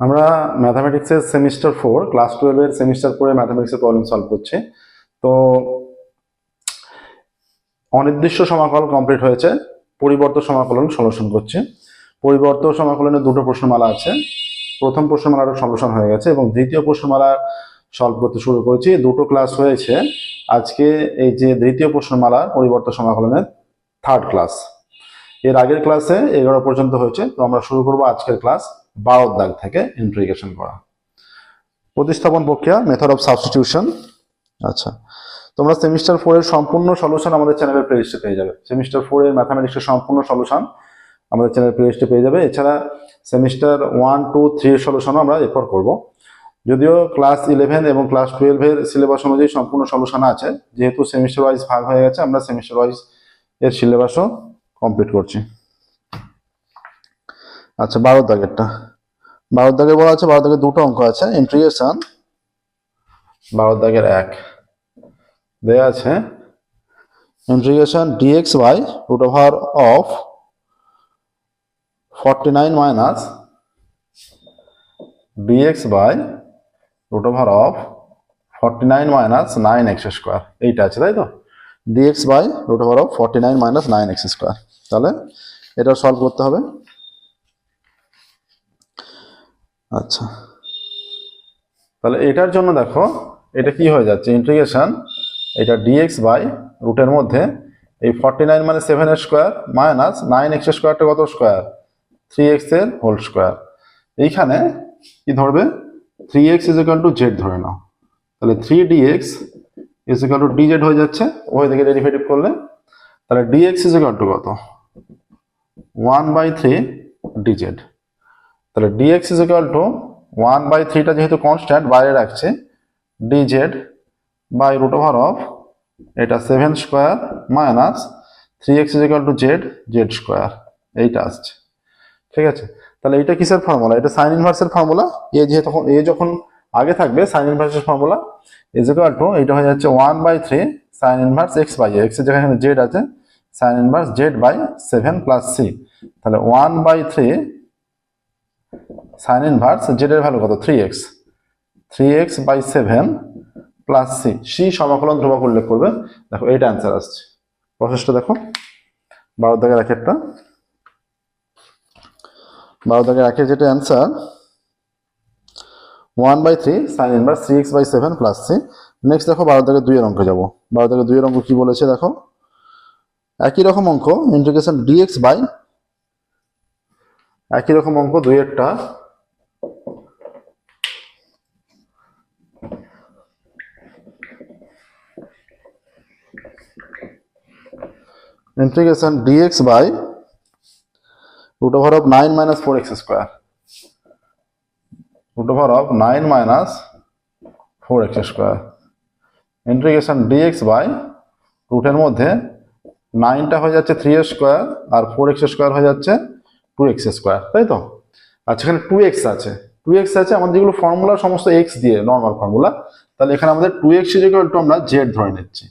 আমরা ম্যাথামেটিক্সের semester four class টুয়েলভের সেমিস্টার ফোরে ম্যাথামেটিক্সের প্রবলেম সলভ করছি। তো অনির্দিষ্ট সমাকলন কমপ্লিট হয়েছে, পরিবর্ত সমাকলন সলিউশন করছি। পরিবর্ত সমাকলনের দুটো প্রশ্নমালা আছে। প্রথম প্রশ্নমালার সলিউশন হয়ে গেছে এবং দ্বিতীয় প্রশ্নমালা সলভ করতে শুরু করেছি। দুটো ক্লাস হয়েছে। আজকে এই যে দ্বিতীয় প্রশ্নমালা পরিবর্ত সমাকলনের থার্ড ক্লাস এর আগের ক্লাসে এগারো পর্যন্ত হয়েছে। তো আমরা শুরু করব আজকের ক্লাস বারোর দাগ থেকে ইন্ট্রিগেশন করা। প্রতিস্থাপন প্রক্রিয়া মেথড অফ সাবস্টিটিউশন আচ্ছা তোমরা সেমিস্টার ফোরের সম্পূর্ণ সলিউশন আমাদের চ্যানেলের প্লেলিস্টে পেয়ে যাবে। সেমিস্টার ফোরের ম্যাথামেটিক্সের সম্পূর্ণ সলিউশন আমাদের চ্যানেলের প্লেলিস্টে পেয়ে যাবে। এছাড়া সেমিস্টার ওয়ান টু থ্রির সলিউশনও আমরা এরপর করব। যদিও ক্লাস ইলেভেন এবং ক্লাস টুয়েলভের সিলেবাস অনুযায়ী সম্পূর্ণ সলিউশন আছে, যেহেতু সেমিস্টার ওয়াইজ ভাগ হয়ে গেছে, আমরা সেমিস্টার ওয়াইজ এর সিলেবাসও কমপ্লিট করছি। আচ্ছা বারো দাগেরটা। বারো দাগের বলা আছে বারো দাগের দুটো অঙ্ক আছে ইন্ট্রিগেশন বারো দাগের এক। দেয়া আছে integration dx by root over of forty nine minus dx by root over of forty nine minus nine x square এইটা আছে তাই তো? Dx by root over of forty nine minus nine x square তাহলে এটা solve করতে হবে। আচ্ছা। তাহলে এটার জন্য দেখো, এটা কি হয়ে যাচ্ছে? ইন্টিগ্রেশন এটা ডিএক্স বাই রুটের মধ্যে এই ফর্টি নাইন মানে সেভেন এর স্কোয়ার মাইনাস নাইন এক্স স্কোয়ারটা কত স্কোয়ার থ্রি এক্সের হোল স্কোয়ার এইখানে কি ধরবে? Three x is equal to z ধরে নাও। তাহলে three dx is equal to dz হয়ে যাচ্ছে ওই দিকে ডেরিভেটিভ করলে। তাহলে ডিএক্স ইজ ইকাল টু কত? ওয়ান বাই থ্রি ডিজেড তাহলে dx is equal to one by থ্রিটা যেহেতু কনস্ট্যান্ট বাইরে রাখছে dz by root over of এটা seven square minus three x is equal to z z square এইটা আসছে, ঠিক আছে? তাহলে এটা কিসের ফর্মুলা এটা সাইন ইনভার্সের ফর্মুলা এ যেহেতু এ যখন আগে থাকবে সাইন ইনভার্সের ফর্মুলা ইজ ইকাল টু এটা হয়ে যাচ্ছে one by three sine inverse X by এক্সের যেখানে জেড আছে sine inverse Z by seven plus C তাহলে one by three sine inverse Z এর ভ্যালু কত? Three X three X by seven plus C C সমাকলন ধ্রুবক উল্লেখ করবে। দেখো, এইটা অ্যান্সার আসছে। প্রসেসটা দেখো। বারো দাগের এক একটা। বারো দাগের একের যেটা answer one by three sine inverse three x by seven plus c next দেখো, বারো দাগের দুইয়ের অঙ্কে যাব। বারো দাগের দুইয়ের অঙ্ক কি বলেছে? দেখো, একই রকম অঙ্ক ইন্টিগ্রেশন ডিএক্স বাই একই রকম অঙ্ক দুইয়েরটা। Integration dx by root over of 9 minus 4x square. Root over of 9 minus 4x square. Integration dx by রুটের মধ্যে নাইনটা হয়ে যাচ্ছে থ্রি স্কোয়ার আর ফোর এক্স স্কোয়ার হয়ে যাচ্ছে টু এক্স স্কোয়ার তাই তো? আচ্ছা এখানে টু এক্স আছে। টু এক্স আছে, আমাদের যেগুলো ফর্মুলা সমস্ত এক্স দিয়ে নর্মাল ফর্মুলা তাহলে এখানে আমাদের টু এক্স আমরা জেড ধরে নিচ্ছি।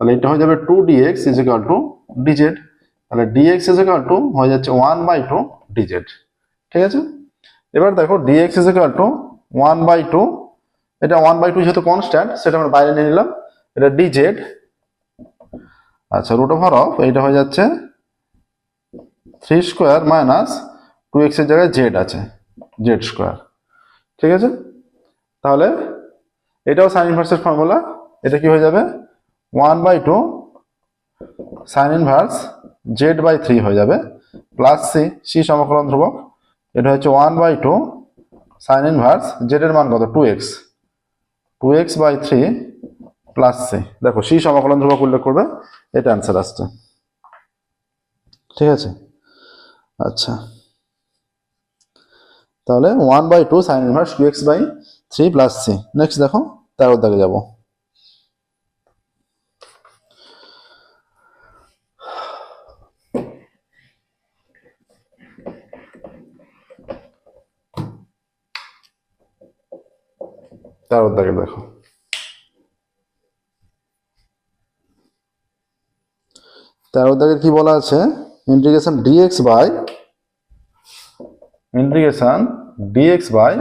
তাহলে এটা হয়ে যাবে two dx equal to dz তাহলে ডিএক্স ইজিক্যাল টু হয়ে যাচ্ছে ওয়ান বাই টু ডিজেড ঠিক আছে? এবার দেখো dx is equal to one by two এটা ওয়ান বাই টু যেহেতু কনস্ট্যান্ট সেটা আমরা বাইরে নিয়ে নিলাম। এটা ডিজেড আচ্ছা রুট ওভার অফ এইটা হয়ে যাচ্ছে থ্রি স্কোয়ার মাইনাস টু এক্সের জায়গায় জেড আছে জেড স্কোয়ার ঠিক আছে? তাহলে এটাও সাইন ইনভার্সের ফর্মুলা এটা কি হয়ে যাবে? One by two sine inverse, z by three হয়ে যাবে, প্লাস সি সি সমাকলন ধ্রুবক। এটা হচ্ছে one by two sine inverse, z এর মান কত? Two x. Two x by three plus c. দেখো, সি সমাকলন ধ্রুবক উল্লেখ করবে, এটা অ্যান্সার আসছে। ঠিক আছে? আচ্ছা। তাহলে one by two sine inverse, two x by three plus c. Next দেখো, তেরো দাগে যাব। তেরো দাগে দেখো। তেরো দাগে কি বলা আছে? Integration dx by integration dx by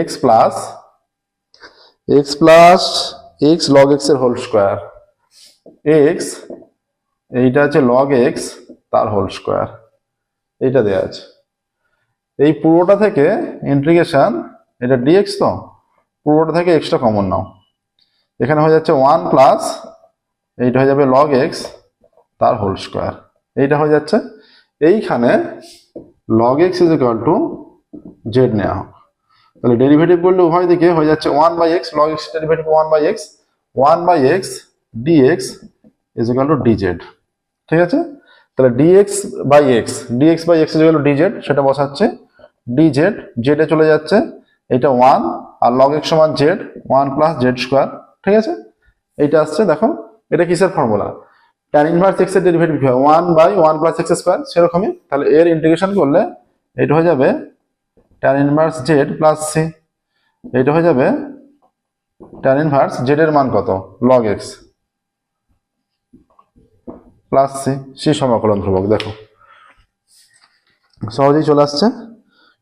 x plus x plus x log এক্সের হোল স্কোয়ার এক্স এইটা হচ্ছে লগ এক্স তার হোল স্কোয়ার এইটা দেওয়া আছে। এই পুরোটা থেকে ইন্টিগ্রেশন এটা ডিএক্স তো? পুরোটা থেকে এক্সট্রা কমন নাও। এখানে হয়ে যাচ্ছে ওয়ান প্লাস এইটা হয়ে যাবে লগ এক্স তার হোল স্কোয়ার এইটা হয়ে যাচ্ছে, এইখানে log x is equal to z নেওয়া হোক। তাহলে ডেরিভেটিভ করলে উভয় দিকে হয়ে যাচ্ছে one by x log x derivative one by x one by x d x is equal to dz ঠিক আছে? তাহলে dx by x dx by x is equal to dz সেটা বসাচ্ছে। ডিজেড জেডে চলে যাচ্ছে এটা ওয়ান আর লগ এক্স সমান z one plus z square ঠিক আছে? এইটা আসছে, দেখো, এটা কিসের ফর্মুলা ট্যান ইনভার্স এক্সের ডেরিভেটিভ হয়? One by one plus x square সেরকমই। তাহলে এর ইন্টিগ্রেশন করলে এটা হয়ে যাবে tan inverse z plus c এটা হয়ে যাবে ট্যান ইনভার্স জেড এর মান কত? Log x plus c c সমাকলন ধ্রুবক, দেখো। সহজেই চলে আসছে।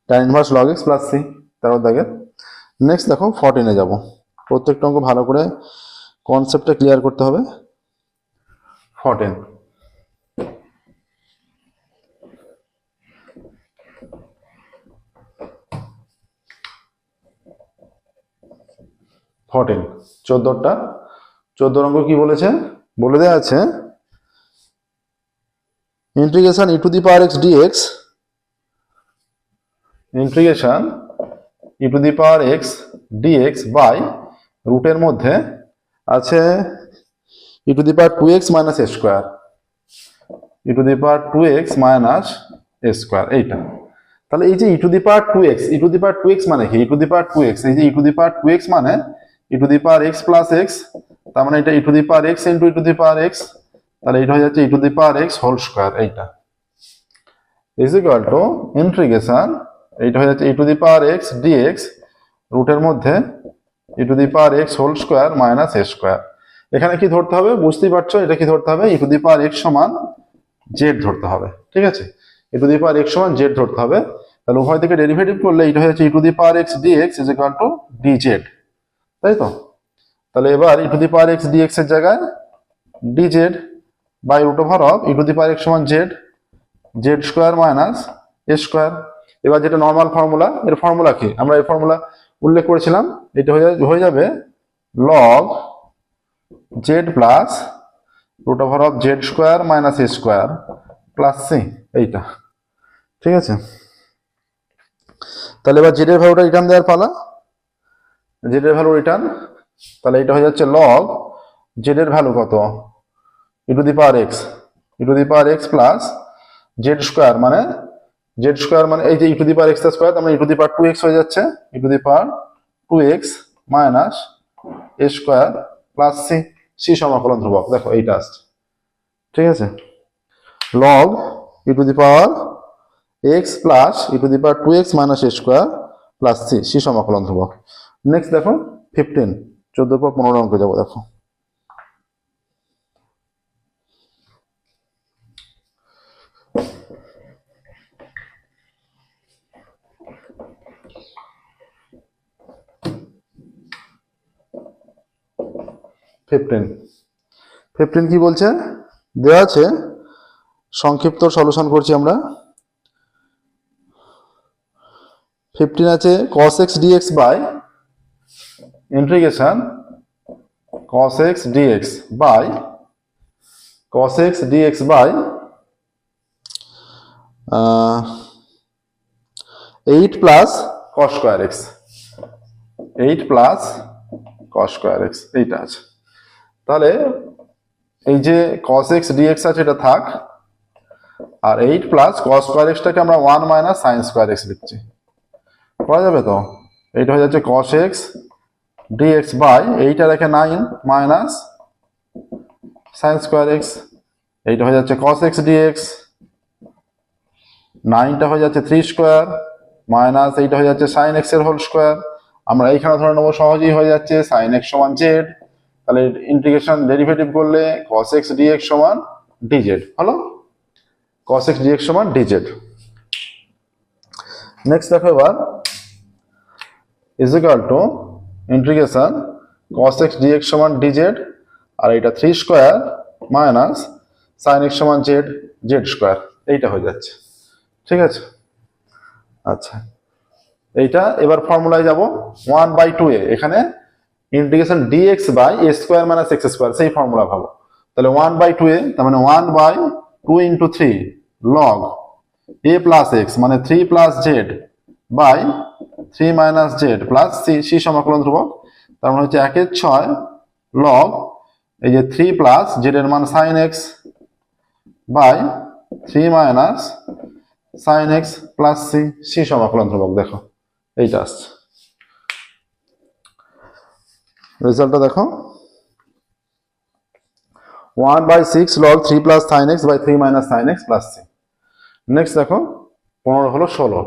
Tan inverse log x plus c তারপর দেখে নেক্সট দেখো ফর্টিনে যাব। প্রত্যেকটা অঙ্ক ভালো করে কনসেপ্টটা ক্লিয়ার করতে হবে। ফর্টিন ফর্টিন চোদ্দটা চোদ্দ অঙ্ক কি বলেছে? বলে দেওয়া আছে integration e to the power x dx integration e to the power x dx by রুটের মধ্যে আছে e to the power two x minus a square e to the power two x minus a square এইটা তাহলে এই যে e to the power two x e to the power two x মানে কি e to the power two x এই যে e to the power two x মানে e to the power x plus x তার মানে এটা e to the power x into e to the power x তাহলে এটা হয়ে যাচ্ছে e to the power x whole square এইটা is equal to integration এইটা হয়ে যাচ্ছে e to the power x dx রুটের মধ্যে e to the power x whole square minus a square এখানে কি ধরতে হবে? বুঝতেই পারছ? এটা কি ধরতে হবে? E to the power x সমান জেড ধরতে হবে, ঠিক আছে? E to the power x সমান জেড ধরতে হবে। তাহলে উভয় থেকে ডেরিভেটিভ করলে এটা হয়ে যাচ্ছে e to the power x dx is equal to d z তাই তো? তাহলে এবার e to the power x dx এর জায়গায় d z by root over of e to the power x সমান z z square minus a square এবার যেটা normal formula এর ফর্মুলা কি? আমরা এই ফর্মুলা উল্লেখ করেছিলাম, এটা হয়ে যাবে log z plus root over of z square minus a square plus c এইটা। ঠিক আছে? তাহলে এবার জেডের ভ্যালুটা রিটার্ন দেওয়ার পালা। জেডের ভ্যালু রিটার্ন তাহলে এটা হয়ে যাচ্ছে লগ জেডের ভ্যালু কত? E to the power x e to the power x plus z square মানে জেড স্কোয়ার মানে এই যে e to the power x square তার মানে e to the power two x হয়ে যাচ্ছে। E to the power two x minus a square plus c c সমাকলন ধ্রুবক। দেখো, এইটা আসছে। ঠিক আছে? Log e to the power x plus e to the power two x minus a square plus c c সমাকলন ধ্রুবক। Next দেখো ফিফটিন চোদ্দ পর পনেরো অঙ্ক যাব, দেখো। ফিফটিন ফিফটিন কি বলছে? দেওয়া আছে। সংক্ষিপ্ত সলিউশন করছি আমরা। ফিফটিন আছে cos x dx by integration cos x dx by cos x dx by eight plus cos square x eight plus cos square x এইটা আছে। তাহলে এই যে cos x dx আছে এটা থাক, আর এইট প্লাস cos স্কোয়ার এক্সটাকে আমরা one minus sine square x লিখছি। করা যাবে তো? এইটা হয়ে যাচ্ছে cos x dx বাই এইটা রেখে nine minus sine square x এইটা হয়ে যাচ্ছে cos x dx নাইনটা হয়ে যাচ্ছে থ্রি স্কোয়ার মাইনাস এইটা হয়ে যাচ্ছে সাইন এক্সের হোল স্কোয়ার আমরা এইখানে ধরে নেব সহজেই হয়ে যাচ্ছে সাইন এক্স সমান জেড তাহলে ইন্টিগ্রেশন ডেরিভেটিভ করলে cos x dx সমান dz হলো? cos x dx সমান dz নেক্সট দেখো এবার। Is equal to integration cos x dx সমান ডিজেড আর এটা three square minus sine x সমান জেড জেড স্কোয়ার এইটা হয়ে যাচ্ছে। ঠিক আছে? আচ্ছা। এইটা এবার ফর্মুলায় যাব। ওয়ান বাই টু এখানে integration dx by a square minus x square, সেই ফর্মুলা ভাবো। তাহলে ওয়ান বাই টু এ, তার মানে one by two into three log a plus x মানে three plus z by three minus z plus c c সমাকলন ধ্রুবক। তার মানে হচ্ছে একের ছয় লগ এই যে থ্রি প্লাস জেড এর মান sine x by three minus sine x plus c c সমাকলন ধ্রুবক, দেখো। এইটা আসছে। রেজাল্টটা দেখো। One by six log three plus sine x by three minus sine x plus c next দেখো, পনেরো হলো ষোলো।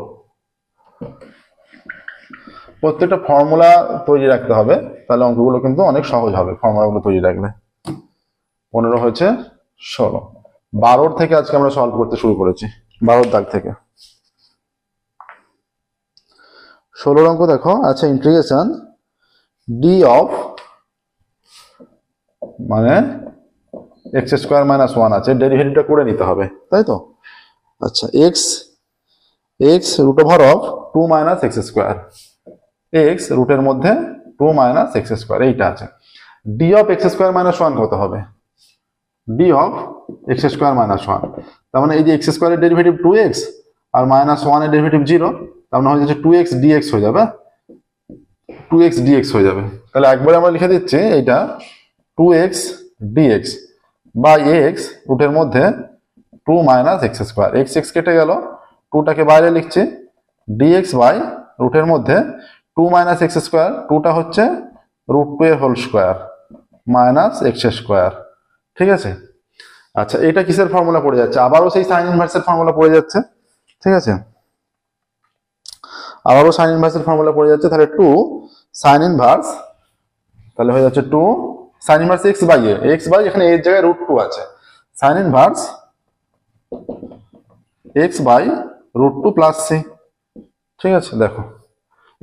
প্রত্যেকটা ফর্মুলা তৈরি রাখতে হবে, তাহলে অঙ্কগুলো কিন্তু অনেক সহজ হবে, ফর্মুলাগুলো তৈরি রাখলে। পনেরো হয়েছে ষোলো। বারোর থেকে আজকে আমরা সলভ করতে শুরু করেছি, বারোর দাগ থেকে। ষোলোর অঙ্ক দেখো আচ্ছা ইন্টিগ্রেশন ডি অফ মানে এক্স স্কোয়ার মাইনাস ওয়ান আছে ডেরিভেটিভটা করে নিতে হবে, তাই তো? আচ্ছা x x root over of two minus x square x রুটের মধ্যে টু মাইনাস এক্স স্কোয়ার এইটা আছে। D of x square minus one কত হবে? D of x square minus one তার মানে এই যে এক্স স্কোয়ারের ডেরিভেটিভ টু এক্স আর মাইনাস ওয়ানের ডেরিভেটিভ জিরো তার মানে হয়ে যাচ্ছে টু এক্স ডিএক্স হয়ে যাবে। টু এক্স ডিএক্স হয়ে যাবে। তাহলে একবারে আমরা লিখে দিচ্ছি এইটা টু এক্স ডিএক্স বা এক্স রুটের মধ্যে two minus x square x x কেটে গেল টুটাকে বাইরে লিখছি ডিএক্স বাই রুটের মধ্যে টু মাইনাস এক্স স্কোয়ার টুটা হচ্ছে রুট টু এর whole square minus x square ঠিক আছে? আচ্ছা এটা কিসের ফর্মুলা পড়ে যাচ্ছে? আবারও সেই সাইন ইনভার্সের ফর্মুলা পড়ে যাচ্ছে। ঠিক আছে? আবারও সাইন ইনভার্সের ফর্মুলা পড়ে যাচ্ছে, তাহলে টু সাইন ইনভার্স, তাহলে হয়ে যাচ্ছে two sine inverse x by a x by এখানে এর জায়গায় রুট টু আছে। Sine inverse x by root two plus c ঠিক আছে? দেখো,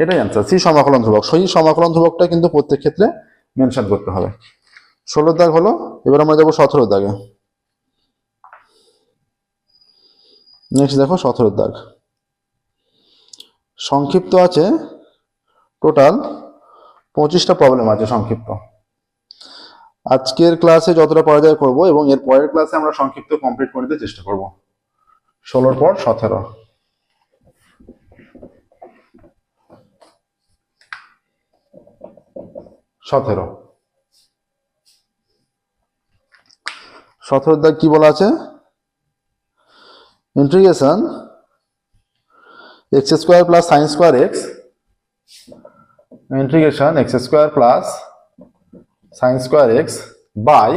এটাই অ্যান্সার সি সমাকলন ধ্রুবক। সেই সমাকলন ধ্রুবকটা কিন্তু প্রত্যেক ক্ষেত্রে মেনশন করতে হবে। ষোলোর দাগ হলো, এবার আমরা যাব সতেরোর দাগে। নেক্সট দেখো সতেরোর দাগ। সংক্ষিপ্ত আছে টোটাল পঁচিশটা প্রবলেম আছে সংক্ষিপ্ত। আজকের ক্লাসে যতটা পারা যায় করব এবং এর পরের ক্লাসে আমরা সংক্ষিপ্ত কমপ্লিট করে দিতে চেষ্টা করব। ষোলোর পর সতেরো। সতেরো। সতেরোর দাগ কি বলা আছে? Integration x square plus sine square x integration x square plus sine square x by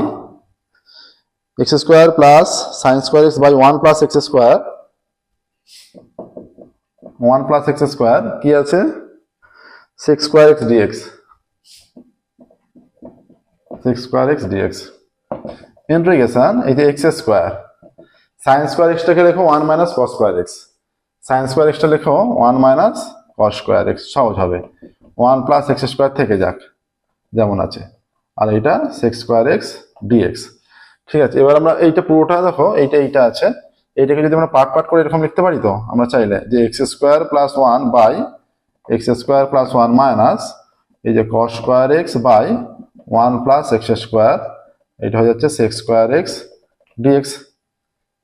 x square plus sine square x by one plus x square one plus x square কি আছে? Sec square x dx sec square x dx integration এই যে x square sine square এক্সটাকে লেখো one minus cos square x sine square extra লেখো one minus cos square x সহজ হবে। One plus x square থেকে যাক, যেমন আছে। আর এটা সিক্স স্কোয়ার এক্স ডিএক্স। ঠিক আছে, এবার আমরা এইটা পুরোটা দেখো, এইটা এইটা আছে। এইটাকে যদি আমরা পার্ট পার্ট করে এরকম লিখতে পারি তো, আমরা চাইলে যে x square plus one by x square plus one minus এই যে cos square x by one plus x square এটা হয়ে যাচ্ছে সিক্স স্কোয়ার এক্স ডিএক্স।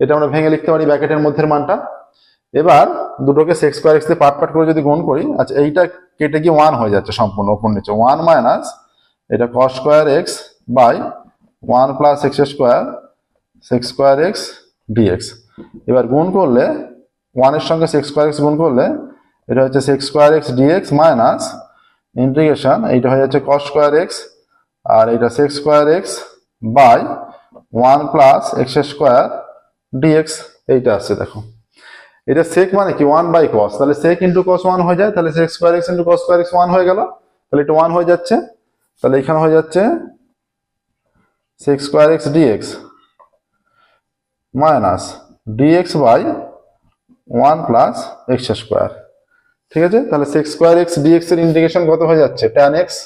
এটা আমরা ভেঙে লিখতে পারি ব্র্যাকেটের মধ্যের মানটা। এবার দুটোকে সেক্স স্কোয়ার এক্স দিয়ে পার্ট পার্ট করে যদি গুণ করি আচ্ছা এইটা কেটে গিয়ে ওয়ান হয়ে যাচ্ছে সম্পূর্ণ ওপর নিচে। ওয়ান মাইনাস এটা cos square x by one plus x square sec square x dx এবার গুণ করলে ওয়ানের সঙ্গে সিক্স স্কোয়ার এক্স গুণ করলে, এটা হচ্ছে sec square x dx minus integration এইটা হয়ে যাচ্ছে কস স্কোয়ার এক্স আর এটা sec square x by one plus x square dx এইটা আসছে দেখো। এটা সেক মানে কি? ওয়ান বাই কস তাহলে সেক ইন্টু কস ওয়ান হয়ে যায়, তাহলে sec square x into cos square x one হয়ে গেল। তাহলে এটা ওয়ান হয়ে যাচ্ছে। তাহলে এখানে হয়ে যাচ্ছে sec square x dx minus dx by one plus x square ঠিক আছে? তাহলে সেক্স স্কোয়ার এক্স ডিএক্স এর ইন্টিগ্রেশন কত হয়ে যাচ্ছে? ট্যান এক্স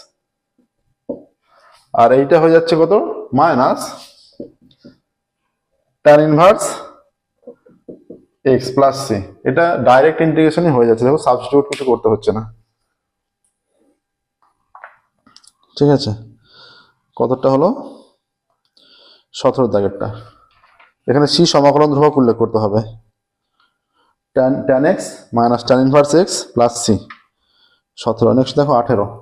আর এইটা হয়ে যাচ্ছে কত? Minus tan inverse x plus c এটা ডাইরেক্ট ইন্টিগ্রেশনই হয়ে যাচ্ছে। দেখো সাবস্টিটিউট কিছু করতে হচ্ছে না। ঠিক আছে? কতটা হলো? সতেরো দাগেরটা। এখানে সি সমাকলন ধ্রুবক উল্লেখ করতে হবে। Tan tan x minus tan inverse x plus c সতেরো। দেখো, আঠেরো।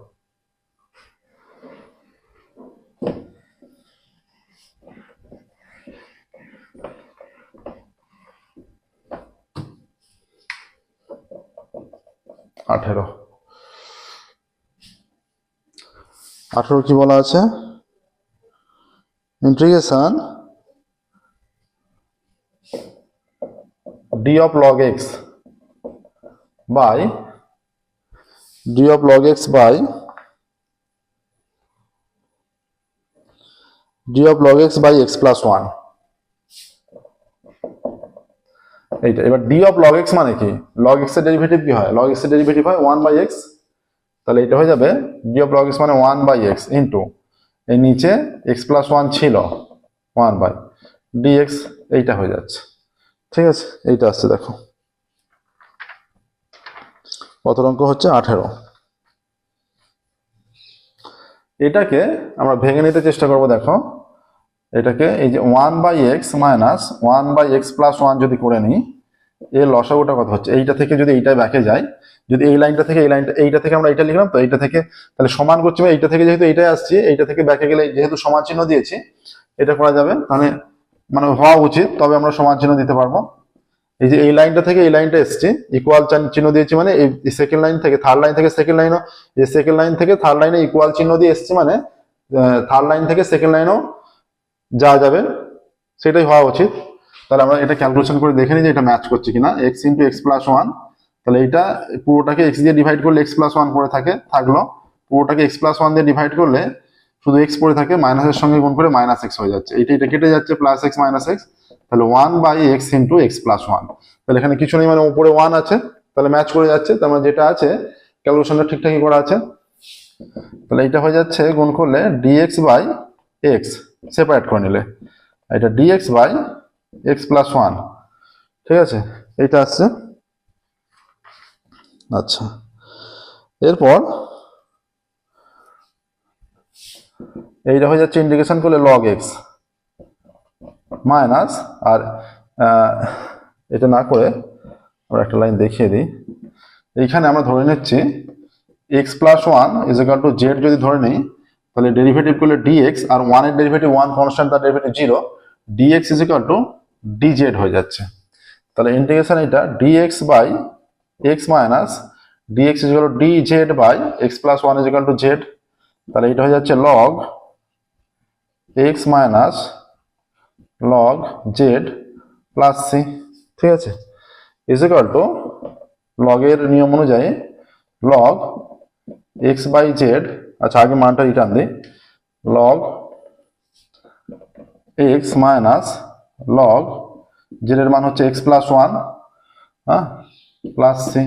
আঠেরো। আঠেরো কি বলা আছে? Integration d of log x by d of log x by d of log x by x plus one এইটা। এবার ডি অফ লগ এক্স মানে কি? লগ x এর ডেরিভেটিভ কি হয়? লগ x এর ডেরিভেটিভ হয় 1 বাই এক্স তাহলে এটা হয়ে যাবে ডি of log এক্স মানে 1 by x ইনটু এই নিচে এক্স প্লাস 1 ছিল 1 ডি এক্স এইটা হয়ে যাচ্ছে। ঠিক আছে? এইটা আসছে, দেখো। কত অঙ্ক হচ্ছে আঠেরো। এটাকে আমরা ভেঙে নিতে চেষ্টা করব, দেখো। এটাকে এই যে one by x minus one by x plus one যদি করে নিই, এর লসাগুটা কত হচ্ছে? এইটা থেকে যদি এইটা ব্যাকে যায়, যদি এই লাইনটা থেকে এই লাইনটা, এইটা থেকে আমরা এইটা লিখলাম, তো এইটা থেকে তাহলে সমান করছি, এইটা থেকে যেহেতু এইটাই আসছি, এইটা থেকে ব্যাকে গেলে যেহেতু সমান চিহ্ন দিয়েছি, এটা করা যাবে। তাহলে মানে হওয়া উচিত, তবে আমরা সমান চিহ্ন দিতে পারব। এই যে এই লাইনটা থেকে এই লাইনটা এসছে ইকুয়াল চিহ্ন দিয়েছি মানে এই সেকেন্ড লাইন থেকে থার্ড লাইন থেকে সেকেন্ড লাইনও এই সেকেন্ড লাইন থেকে থার্ড লাইনে ইকুয়াল চিহ্ন দিয়ে এসছে মানে থার্ড লাইন থেকে সেকেন্ড লাইনও যা যাবে, সেটাই হওয়া উচিত। তাহলে আমরা এটা ক্যালকুলেশন করে দেখে নিই যে এটা ম্যাচ করছে কিনা। X into x plus one তাহলে এটা পুরোটাকে এক্স দিয়ে ডিভাইড করলে এক্স প্লাস ওয়ান করে থাকে, থাকল। পুরোটাকে এক্স প্লাস ওয়ান দিয়ে ডিভাইড করলে শুধু এক্স পড়ে থাকে মাইনাসের সঙ্গে গুণ করে মাইনাস এক্স হয়ে যাচ্ছে। এইটা এটা কেটে যাচ্ছে প্লাস এক্স মাইনাস এক্স তাহলে one by x into x plus one তাহলে এখানে কিছু নেই মানে উপরে ওয়ান আছে, তাহলে ম্যাচ করে যাচ্ছে। তার মানে যেটা আছে ক্যালকুলেশনটা ঠিকঠাকই করা আছে। তাহলে এটা হয়ে যাচ্ছে, গুণ করলে ডিএক্স বাই এক্স সেপারেট করে নিলে। এটা dx by x plus one ঠিক আছে? এইটা আসছে আচ্ছা। এরপর এইটা হয়ে যাচ্ছে ইন্ডিকেশন করলে লগ এক্স মাইনাস আর এটা না করে আমরা একটা লাইন দেখিয়ে দিই। এইখানে আমরা ধরে নিচ্ছি x plus one is to z যদি ধরে নিই তাহলে ডেরিভেটিভ করলে ডিএক্স আর ওয়ানের ডেরিভেটিভ ওয়ান কনস্ট্যান্ট তার derivative zero dx is equal to dz হয়ে যাচ্ছে। তাহলে ইন্টিগ্রেশন এটা dx by x minus dx is equal to d z by x plus one is to z তাহলে এটা হয়ে যাচ্ছে log x minus log z plus c ঠিক আছে? ইজ ইকাল টু লগের নিয়ম অনুযায়ী লগ এক্স বাই জেড আচ্ছা আগে মানটা রিটার্ন দিই। Log x minus log z এর মান হচ্ছে এক্স প্লাস ওয়ান হ্যাঁ plus c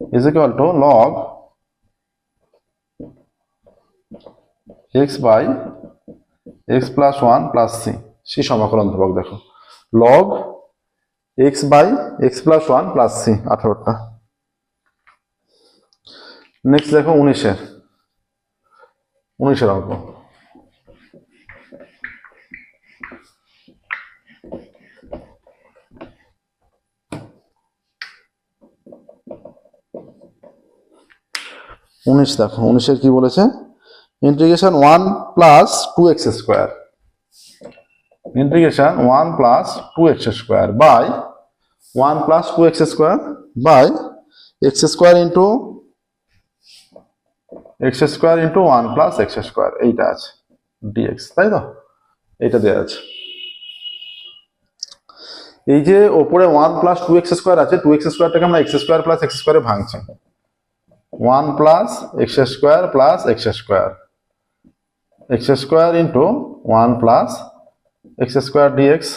is equal to log x by x plus one plus c c সমাকলন ধ্রুবক দেখো। Log x by x plus one plus c আঠারোটা। Next দেখো উনিশের। উনিশের অঙ্ক। উনিশ দেখো, উনিশের কি বলেছে? Integration one plus two x square integration one plus two x square by one plus two x square by x square into x square into one plus x square এইটা আছে ডিএক্স তাই তো এইটা দেওয়া আছে এই যে ওপরে one plus two x square আছে টু এক্স স্কোয়ারটাকে আমরা এক্স স্কোয়ার প্লাস এক্স স্কোয়ারে ভাঙছি one plus x square plus x square x square into one plus x square dx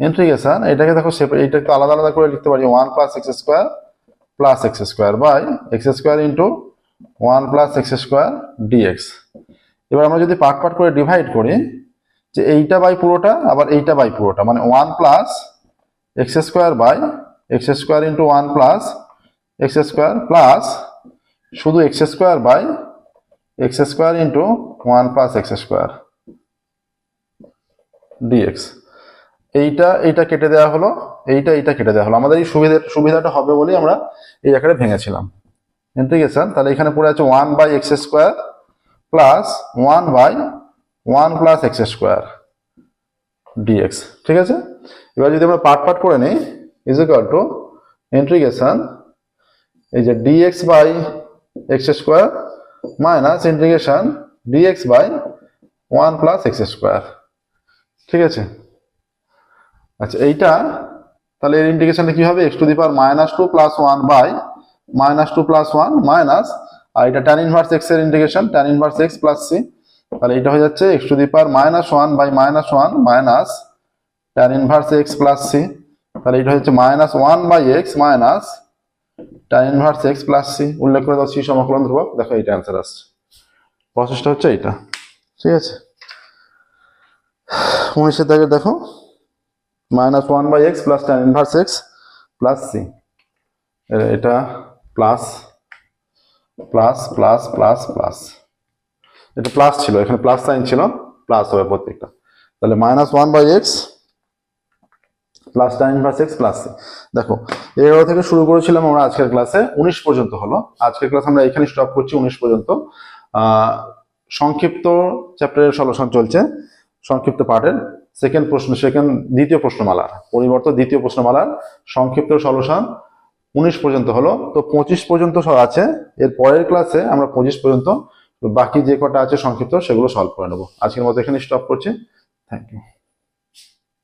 integration এটাকে দেখো সেপারেট এইটা একটু আলাদা আলাদা করে লিখতে পারি one plus x square plus x square by x square into one plus x square dx. এবার আমরা যদি পার্ট পার্ট করে ডিভাইড করি, যে এইটা বাই পুরোটা, আবার এইটা বাই পুরোটা মানে one plus x square by x square into one plus x square plus শুধু x square by x square into one plus x square dx. এইটা এইটা কেটে দেওয়া হলো, এইটা এইটা কেটে দেওয়া হলো। আমাদের এই সুবিধা, সুবিধাটা হবে বলেই আমরা এই আকারে ভেঙেছিলাম। ইন্টিগ্রেশন তাহলে এখানে পড়ে আছে one by x square plus one by one plus x square dx ঠিক আছে? এবার যদি আমরা পার্ট পার্ট করে নিই ইজ ইকাল টু ইন্টিগ্রেশন এই যে dx by x square minus integration dx by one plus x square ঠিক আছে? আচ্ছা এইটা, তাহলে এর ইন্টিগ্রেশনটা কি হবে? X to the power minus two plus one by minus two plus one minus আর এটা ট্যান ইনভার্স এক্সের integration tan inverse x plus c তাহলে এটা হয়ে যাচ্ছে x to the power minus one by minus one minus tan inverse x plus c তাহলে এটা হচ্ছে minus one by x minus tan inverse x plus c উল্লেখ করে দাও সি সমাকলন ধ্রুবক, দেখো এইটা অ্যান্সার আসছে। প্রসেসটা হচ্ছে এইটা। ঠিক আছে? উনিশের দাগে দেখো minus one by x plus tan inverse x plus c এটা plus plus plus plus plus. এটা প্লাস ছিল, এখানে প্লাস সাইন ছিল, প্লাস হবে প্রত্যেকটা। তাহলে minus one by x plus time inverse x plus দেখো, এগারো থেকে শুরু করেছিলাম আমরা আজকের ক্লাসে উনিশ পর্যন্ত হলো। আজকের ক্লাস আমরা এখানে স্টপ করছি উনিশ পর্যন্ত। সংক্ষিপ্ত চ্যাপ্টারের সলিউশন চলছে, সংক্ষিপ্ত পাঠের। সেকেন্ড প্রশ্ন সেকেন্ড দ্বিতীয় প্রশ্নমালার পরিবর্তন দ্বিতীয় প্রশ্নমালার সংক্ষিপ্ত সলিউশন উনিশ পর্যন্ত হলো। তো পঁচিশ পর্যন্ত সব আছে। এর পরের ক্লাসে আমরা পঁচিশ পর্যন্ত বাকি যে কটা আছে সংক্ষিপ্ত, সেগুলো সলভ করে নেব। আজকের মতো এখানে স্টপ করছি। Thank you